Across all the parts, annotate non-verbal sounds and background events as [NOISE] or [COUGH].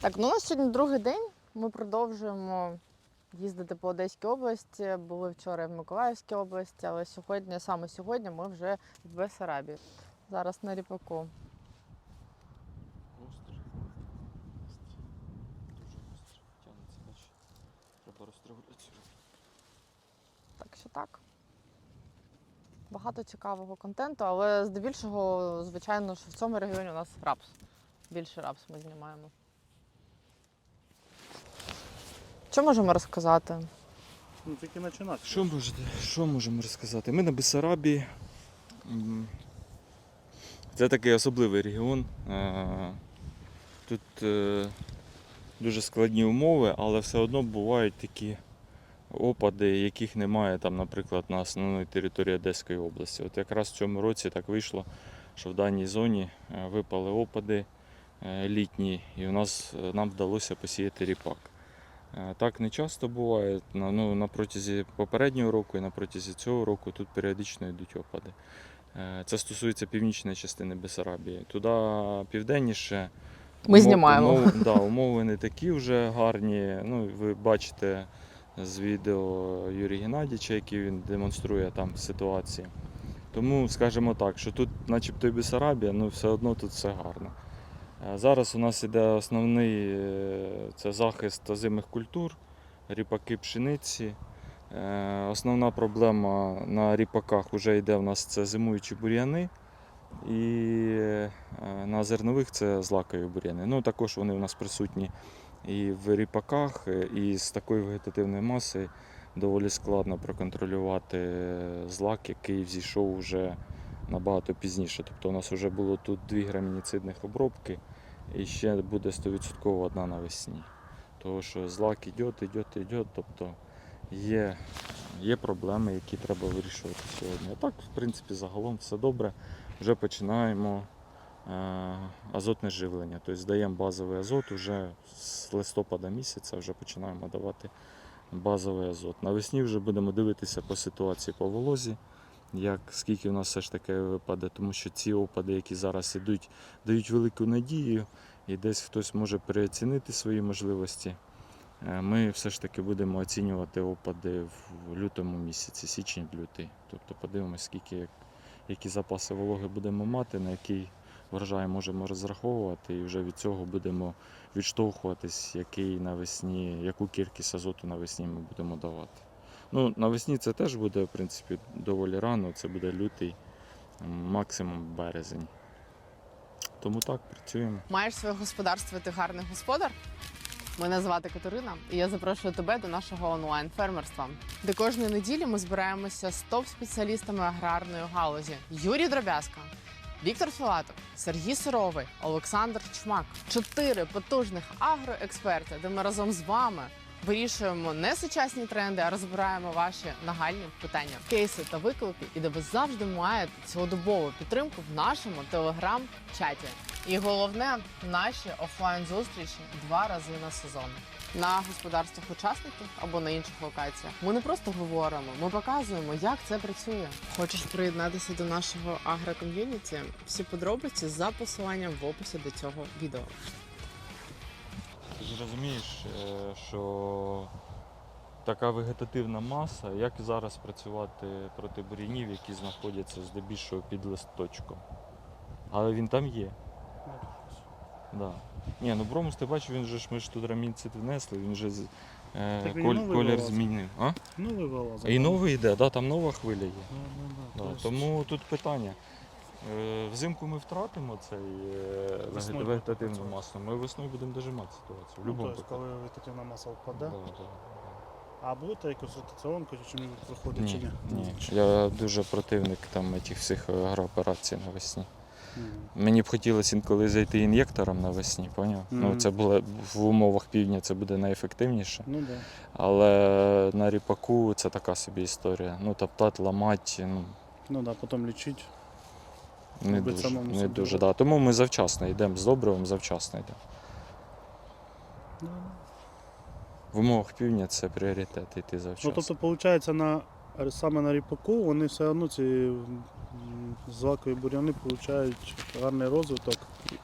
Так, ну у нас сьогодні другий день. Ми продовжуємо їздити по Одеській області. Були вчора в Миколаївській області, але сьогодні, саме сьогодні, ми вже в Бесарабі. Зараз на ріпаку. Дуже острий. Тягнеться далі. Треба розтригуляцію. Так що так. Багато цікавого контенту, але здебільшого, звичайно, що в цьому регіоні у нас рапс. Більше рапс ми знімаємо. Що можемо розказати? Ну, тільки починати. Що, можете, що можемо розказати? Ми на Бессарабії. Це такий особливий регіон. Тут е, дуже складні умови, але все одно бувають такі опади, яких немає, там, наприклад, на основній території Одеської області. От якраз в цьому році так вийшло, що в даній зоні е, випали опади е, літні, і у нас, нам вдалося посіяти ріпак. Е, Так не часто буває. Ну, на протязі попереднього року і на протязі цього року тут періодично йдуть опади. Е, Це стосується північної частини Бесарабії. Туди південніше. Ми умов- знімаємо. Умов, да, умови не такі вже гарні. Ну, ви бачите з відео Юрія Геннадійовича, який він демонструє там ситуації. Тому скажімо так, що тут, начебто і Бесарабія, ну все одно тут все гарно. Е, Зараз у нас іде основний е, це захист озимих культур, ріпаки пшениці. Е, Основна проблема на ріпаках вже йде у нас це зимуючі бур'яни. І на зернових це злакові бур'яни. Ну, також вони у нас присутні і в ріпаках, і з такої вегетативної маси доволі складно проконтролювати злак, який взійшов вже набагато пізніше. Тобто у нас вже було тут дві грамініцидних обробки, і ще буде 100% одна навесні. Тому що злак йде, йде, йде, тобто є, є проблеми, які треба вирішувати сьогодні. А так, в принципі, загалом все добре. Вже починаємо е, азотне живлення. Тобто здаємо базовий азот вже з листопада місяця вже починаємо давати базовий азот. Навесні вже будемо дивитися по ситуації по волозі, як скільки у нас все ж таки випаде, тому що ці опади, які зараз ідуть, дають велику надію, і десь хтось може переоцінити свої можливості. Е, Ми все ж таки будемо оцінювати опади в лютому місяці, січень-лютий. Тобто подивимося, скільки, які запаси вологи будемо мати, на який врожай можемо розраховувати, і вже від цього будемо відштовхуватись, який навесні, яку кількість азоту навесні ми будемо давати. Ну, навесні це теж буде, в принципі, доволі рано, це буде лютий, максимум березень. Тому так, працюємо. Маєш своє господарство, ти гарний господар? Мене звати Катерина, і я запрошую тебе до нашого онлайн-фермерства, де кожної неділі ми збираємося з топ-спеціалістами аграрної галузі: Юрій Дробязка, Віктор Філатов, Сергій Суровий, Олександр Чмак. Чотири потужних агроексперти, де ми разом з вами вирішуємо не сучасні тренди, а розбираємо ваші нагальні питання, кейси та виклики, і де ви завжди маєте цілодобову підтримку в нашому телеграм-чаті. І головне, наші офлайн зустрічі два рази на сезон. На господарствах учасників або на інших локаціях. Ми не просто говоримо, ми показуємо, як це працює. Хочеш приєднатися до нашого агроком'юніті? Всі подробиці за посиланням в описі до цього відео. Ти ж розумієш, е, що така вегетативна маса, як зараз працювати проти бур'янів, які знаходяться здебільшого під листочком. Але він там є. Да. Ні, ну бромус ти бачив, він же ж ми ж тут рамінцит внесли, він же е, Так коль- колір вилазить. змінив. А? Новий вилазить. І новий йде, да, там нова хвиля є. Ну, ну, да. Да, тому тут питання. Е, Взимку ми втратимо цей е, вегетативну масу. Ми весною будемо дожимати ситуацію. В Ну, тобто, коли вегетативна маса впаде. Да, да. А будете якусь ротаціонку, чи чим проходить, чи Ні, ні? Я дуже противник там тих всіх агрооперацій навесні. Ні. Мені б хотілося інколи зайти ін'єктором навесні, поняв? Ну, це було в умовах півдня це буде найефективніше. Ну да. Але на ріпаку це така собі історія. Ну, топтати, ламати, ну, Ну да, потім лічить. Не дуже. самому Не собі, дуже да. Тому ми завчасно йдемо з добривом, завчасно йдемо. Да. В умовах півдня це пріоритет йти завчасно. ну тобто, виходить, на, саме на ріпаку вони все одно ці злакові бур'яни отримують гарний розвиток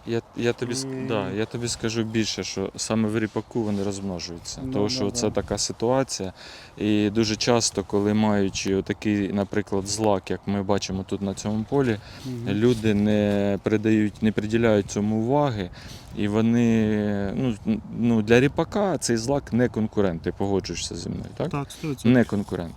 Я, я, тобі, І- да, я тобі скажу більше, що саме в ріпаку вони розмножуються. Ну, Тому да, що це да. така ситуація. І дуже часто, коли маючи отакий, наприклад, злак, як ми бачимо тут на цьому полі, Мгм. люди не придають, не приділяють цьому уваги. І вони ну, ну, для ріпака цей злак не конкурент, ти погоджуєшся зі мною, так? Так, 100%. не конкурент.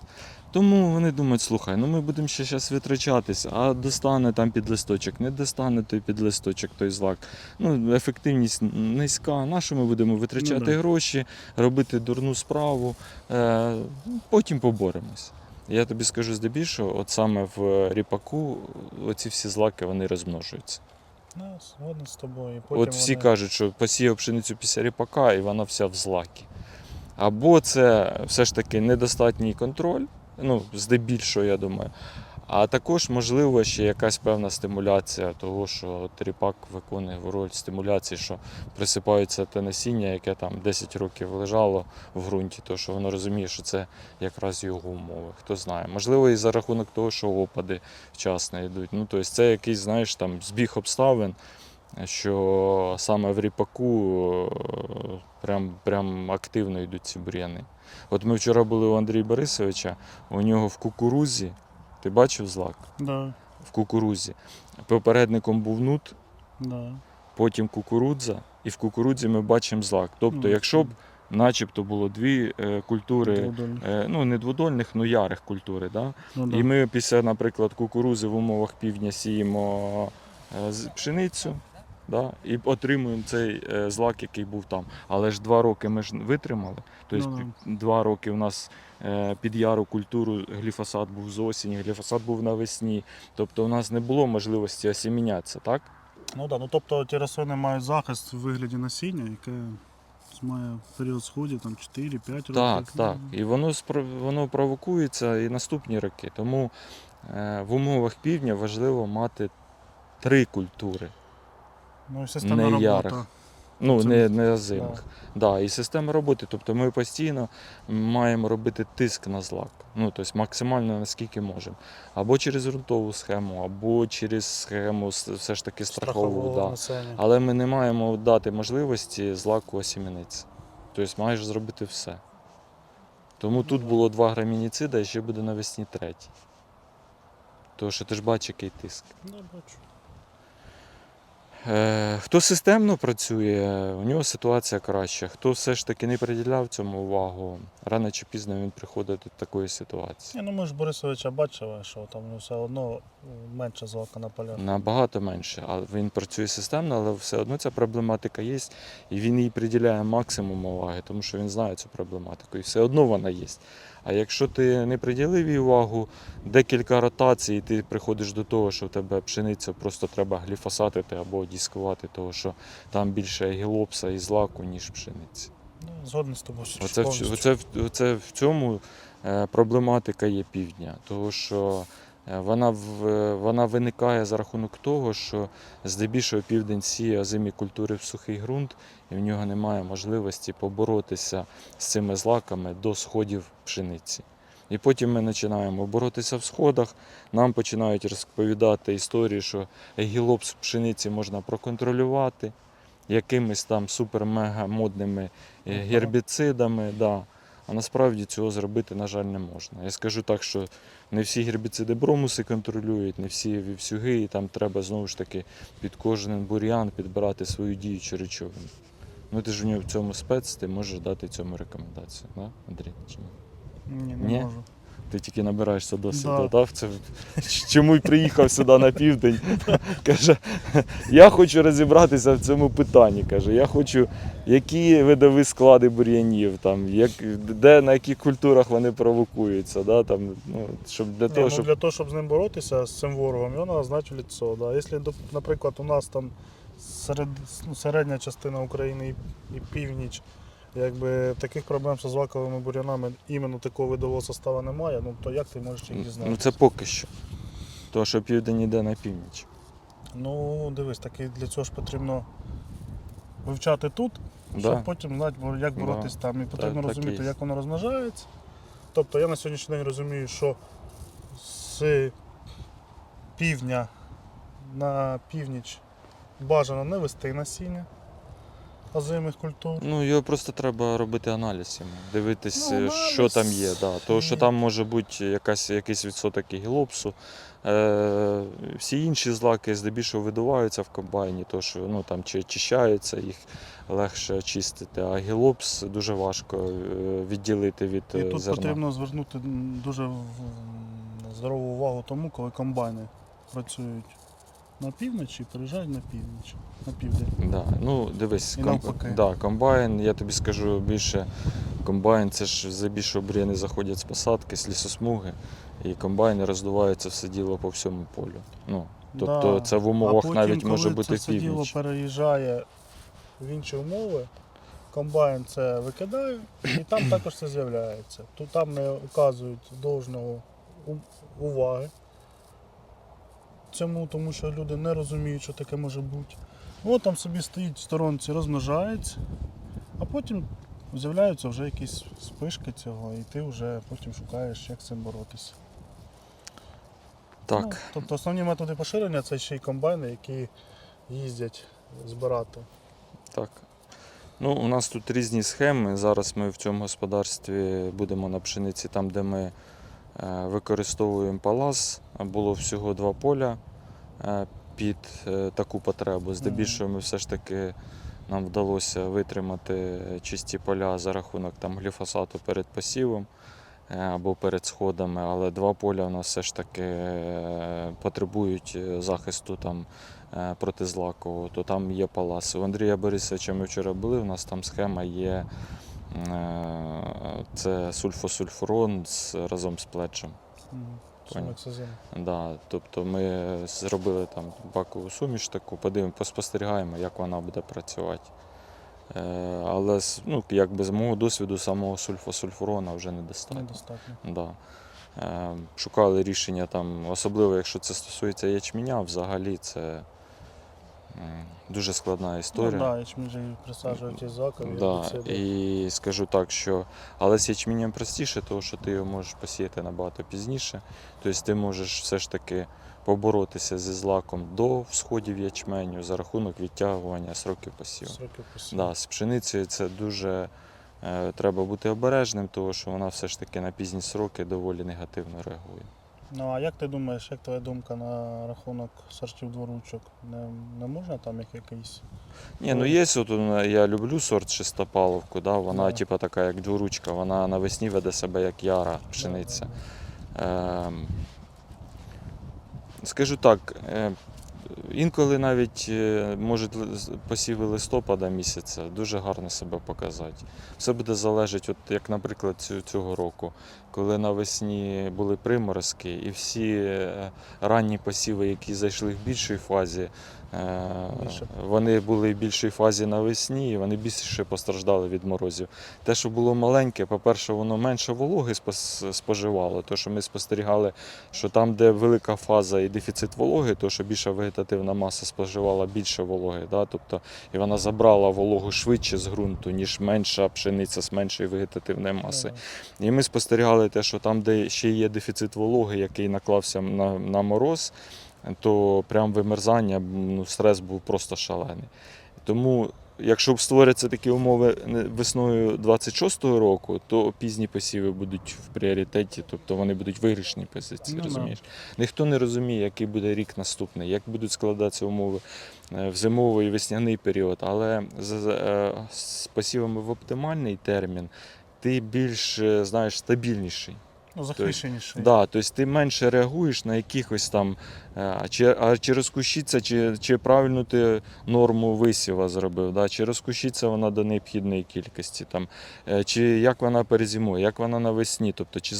Тому вони думають, слухай, ну ми будемо ще зараз витрачатись, а достане там під листочок, не достане той під листочок, той злак. Ну, ефективність низька. На що ми будемо витрачати Ну, да. гроші, робити дурну справу, е, потім поборемось. Я тобі скажу здебільшого, от саме в ріпаку оці всі злаки вони розмножуються. Ну, з тобою. Потім От всі вони- кажуть, що посіяв пшеницю після ріпака і вона вся в злакі. Або це все ж таки недостатній контроль, ну, здебільшого, я думаю. А також, можливо, ще якась певна стимуляція того, що от ріпак виконує роль стимуляції, що присипається те насіння, яке там 10 років лежало в ґрунті, то що воно розуміє, що це якраз його умови. Хто знає. Можливо, і за рахунок того, що опади вчасно йдуть. Ну, тобто це якийсь, знаєш, там збіг обставин, що саме в ріпаку е, прям, прям активно йдуть ці бур'яни. От ми вчора були у Андрія Борисовича, у нього в кукурузі, ти бачив злак? Да, В кукурузі. Попередником був нут, да. потім кукурудза, і в кукурудзі ми бачимо злак. Тобто, Ну, якщо б начебто було дві е, культури, е, ну не дводольних, але ярих культури, да? Ну, да. І ми після, наприклад, кукурузи в умовах півдня сіємо е, пшеницю. Да? І отримуємо цей е, злак, який був там. Але ж два роки ми ж витримали. Тобто Ну, два роки у нас е, під яру культуру гліфосат був з осені, гліфосат був навесні. Тобто у нас не було можливості осімінятися, так? Ну, да. ну, тобто ті рослини мають захист в вигляді насіння, яке має період сходів там 4-5 років. Так, так. І воно воно провокується і наступні роки. Тому е, в умовах півдня важливо мати три культури. Ну, і системна не робота. ярих. Ну, не, не озимих. Да. і система роботи. Тобто ми постійно маємо робити тиск на злак. Ну, тобто максимально наскільки можемо. Або через ґрунтову схему, або через схему все ж таки страхову. страхового Да. населення. Але ми не маємо дати можливості злаку осімениці. Тобто маєш зробити все. Тому тут було два грамініцида і ще буде навесні третій. Тому що ти ж бачиш, який тиск. Да, бачу. Е, Хто системно працює, у нього ситуація краща. Хто все ж таки не приділяв цьому увагу, рано чи пізно він приходить до такої ситуації. Ну ми ж Борисовича бачили, що там ну, все одно е, менше злака на полях. Набагато менше, а він працює системно, але все одно ця проблематика є, і він їй приділяє максимум уваги, тому що він знає цю проблематику, і все одно вона є. А якщо ти не приділив їй увагу, декілька ротацій, і ти приходиш до того, що в тебе пшениця просто треба гліфосатити або дискувати, того що там більше гілопса і злаку, ніж пшениці. Ну, згоден з тобою. Оце, оце, оце в цьому е, проблематика є півдня, тому що вона, вона виникає за рахунок того, що здебільшого південь сіє озимі культури в сухий ґрунт, і в нього немає можливості поборотися з цими злаками до сходів пшениці. І потім ми починаємо боротися в сходах, нам починають розповідати історії, що гілопс пшениці можна проконтролювати якимись там супер-мега модними е, гербіцидами. Да. А насправді цього зробити, на жаль, не можна. Я скажу так, що не всі гербіциди бромуси контролюють, не всі вівсюги, і там треба знову ж таки під кожен бур'ян підбирати свою діючу речовину. Ну ти ж в нього в цьому спец, ти можеш дати цьому рекомендацію, да, Андрій? Чи ні? Ні, не Ні? можу. Ти тільки набираєшся досвіду, Да. Це чому й приїхав сюди на південь. [LAUGHS] Каже, я хочу розібратися в цьому питанні. Каже, я хочу, які видові склади бур'янів, там, як, де, на яких культурах вони провокуються, да, там, ну, щоб для того, ну, щоб. Для того, щоб з ним боротися, з цим ворогом, його треба знати в лицо. Да. Якщо, наприклад, у нас там серед, ну, середня частина України і, і північ, якби таких проблем з злаковими бур'янами іменно такого видового составу немає, ну то як ти можеш їх дізнатися? Ну це поки що. Тому що південь йде на північ. Ну, дивись, таки для цього ж потрібно вивчати тут, Да. щоб потім знати, як Да. боротись там. І потрібно так і розуміти, є. як воно розмножається. Тобто я на сьогоднішній день розумію, що з півдня на північ бажано не вести насіння озимих культур. Ну, його просто треба робити аналіз йому, дивитись, Ну, е, аналіз що там є. Да. Тому що там може бути якась, якийсь відсоток і гілопсу. Е, всі інші злаки здебільшого видуваються в комбайні, то що ну, там чи очищаються, їх легше очистити. А гілопс дуже важко е, відділити від І е, тут зерна. потрібно звернути дуже в- здорову увагу тому, коли комбайни працюють на півночі, переїжджають на північ, на південь. Да. Ну, дивись, І ком- навпаки. да, комбайн, я тобі скажу більше, комбайн це ж здебільшого бріни заходять з посадки, з лісосмуги, і комбайни роздуваються все діло по всьому полю. Ну, тобто Да. це в А умовах потім, навіть коли може це бути все діло північ. переїжджає в інші умови, комбайн це викидає, і там також це з'являється. Тут там не оказують должного у- уваги цьому, тому що люди не розуміють, що таке може бути. От там собі стоїть в сторонці, розмножається, а потім з'являються вже якісь спишки цього, і ти вже потім шукаєш, як з цим боротися. Ну, тобто основні методи поширення це ще й комбайни, які їздять збирати. так. Ну, у нас тут різні схеми. Зараз ми в цьому господарстві будемо на пшениці, там, де ми використовуємо палас. Було всього два поля е, під е, таку потребу. Здебільшого ми все ж таки нам вдалося витримати чисті поля за рахунок там, гліфосату перед посівом е, або перед сходами, але два поля у нас все ж таки е, потребують е, захисту там, е, протизлакового, то там є паласи. У Андрія Борисовича ми вчора були, у нас там схема є. Е, Це сульфосульфурон разом з плечем. Да, тобто ми зробили там бакову суміш таку, подивимо, поспостерігаємо, як вона буде працювати. Е, але ну, якби з мого досвіду самого сульфосульфурона вже недостатньо. Недостатньо. Да. Е, шукали рішення там, особливо якщо це стосується ячменя, взагалі це дуже складна історія. Ну, да, ячмінь же присаджують із закові. Да, і скажу так, що але з ячменем простіше, тому що ти його можеш посіяти набагато пізніше. Тобто ти можеш все ж таки поборотися зі злаком до всходів ячменю за рахунок відтягування сроків посіву. Сроки посіву. Да, з пшеницею це дуже е, треба бути обережним, тому що вона все ж таки на пізні сроки доволі негативно реагує. Ну а як ти думаєш, як твоя думка на рахунок сортів дворучок? Не, не можна там як якийсь? Ні, ну є от я люблю сорт шестопаловку, да, вона Да. типа така, як дворучка, вона навесні веде себе як яра пшениця. Ем, Скажу так, е, інколи навіть е, можуть посіви листопада місяця дуже гарно себе показати. Все буде залежати, от як, наприклад, цього року, коли навесні були приморозки, і всі е, ранні посіви, які зайшли в більшій фазі, е, вони були в більшій фазі навесні, і вони більше постраждали від морозів. Те, що було маленьке, по-перше, воно менше вологи споживало. То, що ми спостерігали, що там, де велика фаза і дефіцит вологи, то що більша вегетативна маса споживала більше вологи. Да? Тобто, і вона забрала вологу швидше з ґрунту, ніж менша пшениця з меншої вегетативної маси. І ми спостерігали те, що там, де ще є дефіцит вологи, який наклався на, на мороз, то прям вимерзання, ну, стрес був просто шалений. Тому, якщо б створяться такі умови весною 26-го року, то пізні посіви будуть в пріоритеті, тобто вони будуть в виграшній позиції, Ну да. розумієш? Ніхто не розуміє, який буде рік наступний, як будуть складатися умови е, в зимовий і весняний період, але з, з- е, з посівами в оптимальний термін ти більш е, знаєш стабільніший. Ну, захищеніший. Да, тобто ти менше реагуєш на якихось там, е, а чи, а чи розкущиться, чи, чи правильно ти норму висіва зробив, да, чи розкущиться вона до необхідної кількості, там, е, чи як вона перезимує, як вона навесні, тобто чи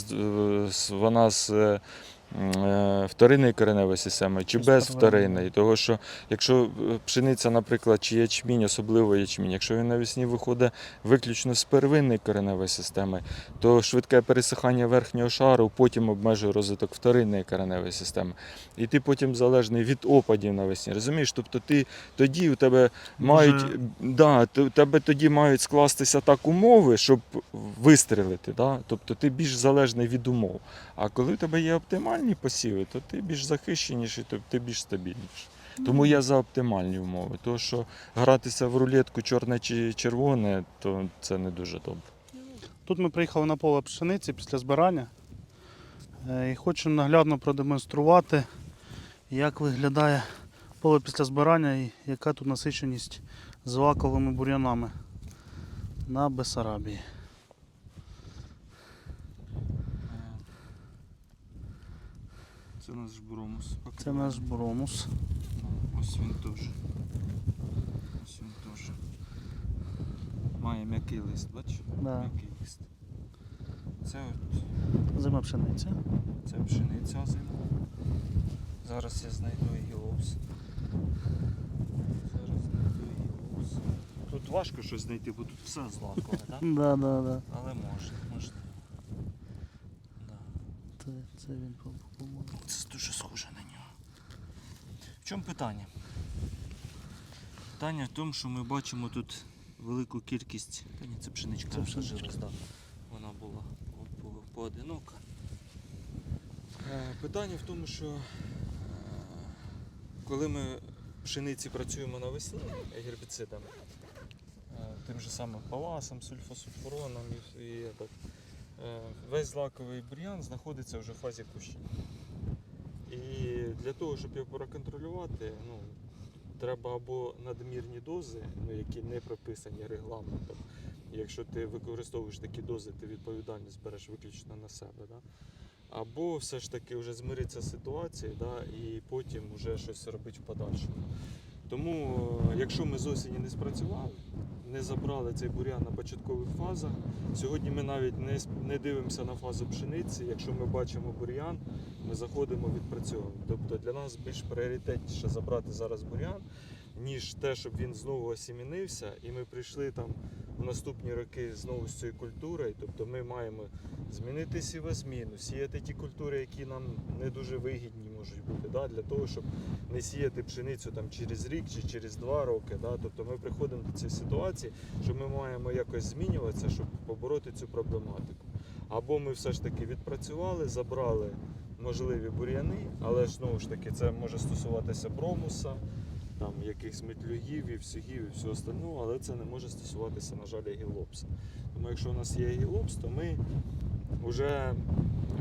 вона з вторинної кореневої системи, чи без вторинної. Того, що якщо е, пшениця, наприклад, чи ячмінь, особливо ячмінь, якщо він навесні виходить виключно з первинної кореневої системи, то швидке пересихання верхнього шару потім обмежує розвиток вторинної кореневої системи. І ти потім залежний від опадів навесні. Розумієш? Тобто ти тоді у тебе мають да, у тебе тоді мають скластися так умови, щоб вистрілити. Да? Тобто ти більш залежний від умов. А коли у тебе є оптимальні посіви, то ти більш захищеніший, то ти більш стабільніший. Тому я за оптимальні умови. Тому що гратися в рулетку чорне чи червоне, то це не дуже добре. Тут ми приїхали на поле пшениці після збирання Е, і хочемо наглядно продемонструвати, як виглядає поле після збирання і яка тут насиченість злаковими бур'янами на Бесарабії. Це наш бромус. Це наш бромус. Ось він теж. Ось він теж. Має м'який лист, бачиш? Да. М'який лист. Це от Зима пшениця. Це пшениця зима. Зараз я знайду гілопс. Зараз знайду гілопс. Тут важко щось знайти, бо тут все злакове, так? [LAUGHS] Да, да, да. Але можна, можливо. Да. Це, це він по- по-моєму. Це дуже схоже на нього. В чому питання? Питання в тому, що ми бачимо тут велику кількість. Та ні, це пшеничка Це пшеничка. да. Вона була по- по- поодинока. Е, Питання в тому, що е, коли ми пшениці працюємо навесні гербіцидами, е, тим же самим паласом, сульфосульфуроном і, е, весь злаковий бур'ян знаходиться вже в фазі кущення. І для того, щоб його проконтролювати, ну, треба або надмірні дози, ну, які не прописані регламентом. Якщо ти використовуєш такі дози, ти відповідальність береш виключно на себе. Да? Або все ж таки вже змиритися з ситуацією да, і потім вже щось робити в подальшому. Тому, е, якщо ми з осені не спрацювали, не забрали цей бурян на початкових фазах, сьогодні ми навіть не, не дивимося на фазу пшениці. Якщо ми бачимо бур'ян, ми заходимо, відпрацьовуємо. Тобто для нас більш пріоритетніше забрати зараз бур'ян, ніж те, щоб він знову осімінився, і ми прийшли там в наступні роки знову з цією культурою. Тобто ми маємо змінити сівозміну, сіяти ті культури, які нам не дуже вигідні можуть бути, да? для того, щоб не сіяти пшеницю там через рік чи через два роки. Да? Тобто ми приходимо до цієї ситуації, що ми маємо якось змінюватися, щоб побороти цю проблематику. Або ми все ж таки відпрацювали, забрали можливі бур'яни, але знову ж таки це може стосуватися бромуса, там якихось метлюгів, і всігів і всього остального, але це не може стосуватися, на жаль, гілопса. Тому якщо у нас є гілопс, то ми вже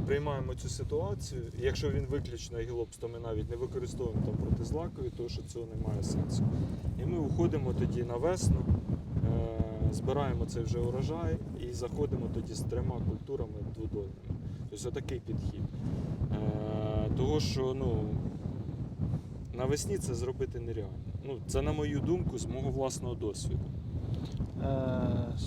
приймаємо цю ситуацію. Якщо він виключно гілопс, то ми навіть не використовуємо там протизлакові, тому що цього немає сенсу. І ми уходимо тоді на весну, е, збираємо цей вже урожай і заходимо тоді з трьома культурами дводольними. Тобто такий підхід. Е, того, що ну, навесні це зробити нереально. Ну, це на мою думку, з мого власного досвіду. Е,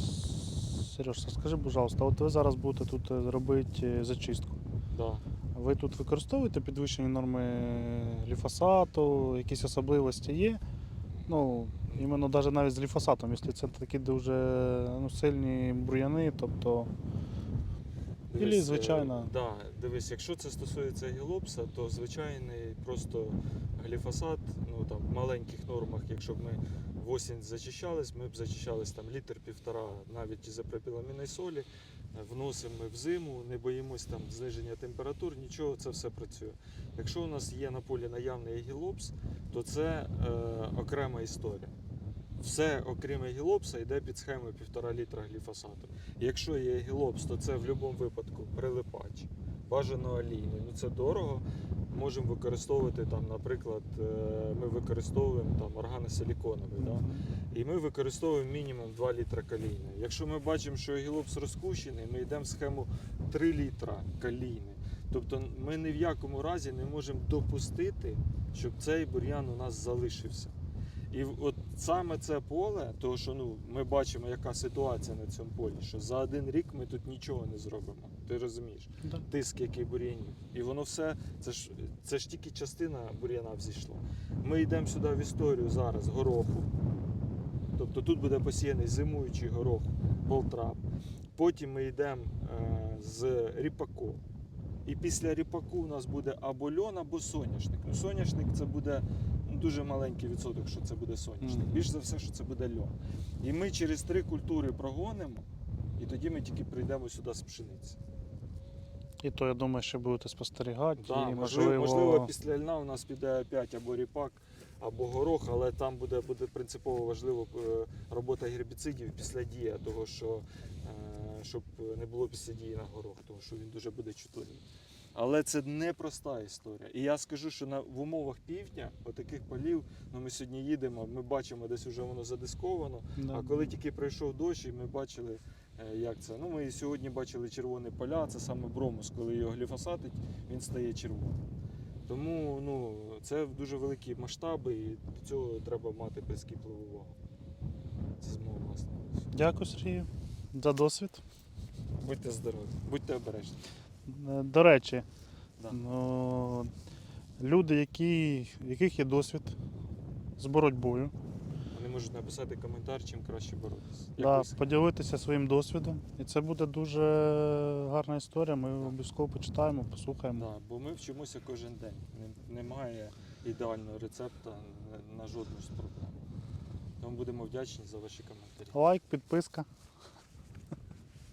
Сереж, скажи, будь ласка, от ви зараз будете тут е, робити е, зачистку. Да. Ви тут використовуєте підвищені норми гліфосату, якісь особливості є? Ну, іменно навіть навіть з гліфосатом, якщо це такі дуже ну, сильні бур'яни, тобто Ілі е, звичайно. Да, дивись, якщо це стосується гілопса, то звичайний просто гліфосат, ну там в маленьких нормах, якщо б ми в осінь зачищались, ми б зачищались там літр півтора навіть із ізопропіламінної солі. Вносимо ми в зиму, не боїмось там зниження температур, нічого, це все працює. Якщо у нас є на полі наявний гілопс, то це е, окрема історія. Все, окрім гілопса, йде під схемою 1,5 літра гліфосату. Якщо є гілопс, то це в будь-якому випадку прилипач, бажано олійний. Ну це дорого. Можемо використовувати там, наприклад, е, ми використовуємо там органосиліконовий. Да? І ми використовуємо мінімум 2 літра калійної. Якщо ми бачимо, що гілопс розкущений, ми йдемо в схему 3 літра калійний. Тобто ми ні в якому разі не можемо допустити, щоб цей бур'ян у нас залишився. І от саме це поле, тому що ну, ми бачимо, яка ситуація на цьому полі, що за один рік ми тут нічого не зробимо. Ти розумієш? Да. Тиск, який бур'янів. І воно все, це ж, це ж тільки частина бур'яна взійшла. Ми йдемо сюди в історію зараз гороху. Тобто тут буде посіяний зимуючий горох, болтрап. Потім ми йдемо е, з ріпаком. І після ріпаку у нас буде або льон, або соняшник. Ну, соняшник це буде ну, дуже маленький відсоток, що це буде соняшник. Більш за все, що це буде льон. І ми через три культури прогонимо, і тоді ми тільки прийдемо сюди з пшениці. І то я думаю, що будете спостерігати. Да, і, можливо, можливо, після льна у нас піде опять або ріпак, або горох, але там буде, буде принципово важливо е, робота гербіцидів після дія, того що е, щоб не було після дії на горох, тому що він дуже буде чутливий. Але це непроста історія. І я скажу, що на, в умовах півдня, отаких полів, ну ми сьогодні їдемо, ми бачимо, десь вже воно задисковано. Да. А коли тільки пройшов дощ, і ми бачили, як це. Ну, ми сьогодні бачили червоні поля, це саме бромус, коли його гліфосатить, він стає червоним. Тому ну, це дуже великі масштаби, і до цього треба мати прискіпливу увагу. Це з мого власного. Дякую, Сергію, за досвід. Будьте здорові, будьте обережні. Е, До речі, Да. ну, люди, які, яких є досвід з боротьбою, можуть написати коментар, чим краще боротися. Да, поділитися своїм досвідом. І це буде дуже гарна історія. Ми обов'язково почитаємо, послухаємо. Да, бо ми вчимося кожен день. Не- Немає ідеального рецепта на, на жодну з проблем. Тому будемо вдячні за ваші коментарі. Лайк, підписка.